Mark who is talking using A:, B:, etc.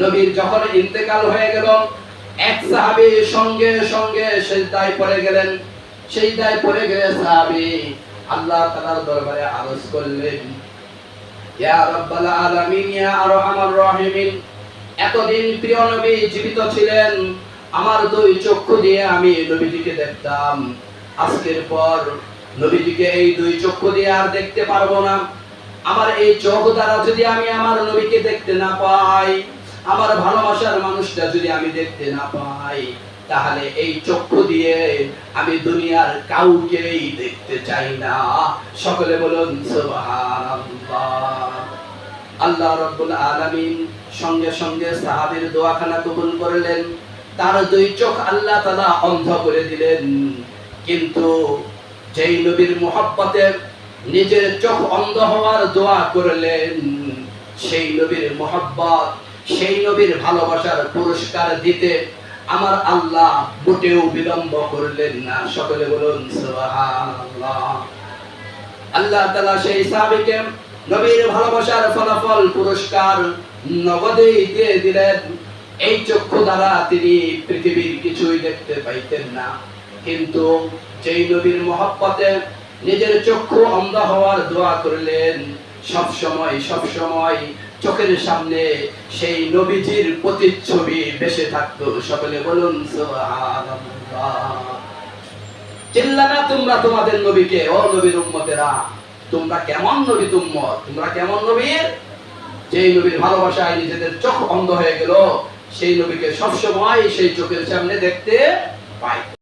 A: নবীর যখন ইন্তেকাল হয়ে গেল, এক সাহাবী সঙ্গে সঙ্গে সেজদায় পড়ে গেলেন। সেজদায় পড়ে গেলে সাহাবী আল্লাহ তাআলার দরবারে আরজ করলেন, ইয়া রাব্বাল আলামিন, ইয়া আরহামার রাহিমিন প্রিয় নবী জীবিত ছিলেন, আমার দুই চক্ষু দিয়ে আমি দেখতাম। আজকের পর এই দুই চক্ষু দিয়ে আর দেখতে পারব না। আমার এই চোখ দ্বারা যদি আমি আমার নবীকে দেখতে না পাই আমার ভালোবাসার মানুষটা যদি আমি দেখতে না পাই, তাহলে এই চক্ষু দিয়ে আমি দুনিয়ার কাউকেই দেখতে চাই না। সকলে বলুন আল্লাহ রব্বুল আলামিন সঙ্গে সঙ্গে সাহাবীর দোয়াখানা কবুল করলেন। তার দুই চোখ আল্লাহ তাআলা অন্ধ করে দিলেন। কিন্তু যেই নবীর মোহাব্বতে নিজের চোখ অন্ধ হওয়ার দোয়া করলেন, সেই নবীর মোহাব্বত সেই নবীর ভালোবাসার পুরস্কার দিতে আমার আল্লাহ মোটেও বিলম্ব করলেন না। সকলে বলুন আল্লাহ তাআলা সেই সাহাবীকে নবীর ভালোবাসার ফলাফল, পুরস্কার নগদেই দিয়ে দিলেন। এই চক্ষু দ্বারা তিনি পৃথিবীর কিছুই দেখতে পাইতেন না। কিন্তু যেই নবীর মহব্বতে নিজের চক্ষু অন্ধ হওয়ার দোয়া করলেন সব সময় সব সময় চোখের সামনে সেই নবীজির প্রতিচ্ছবি বেশে থাকতো। সকলে বলুন চিল্লানা তোমরা তোমাদের নবীকে, ও নবীর উম্মতেরা। তোমরা কেমন নবী তুম্মত তোমরা কেমন নবীর যেই নবীর ভালোবাসায় নিজেদের চোখ অন্ধ হয়ে গেল, সেই নবীকে সবসময় সেই চোখের সামনে দেখতে পাই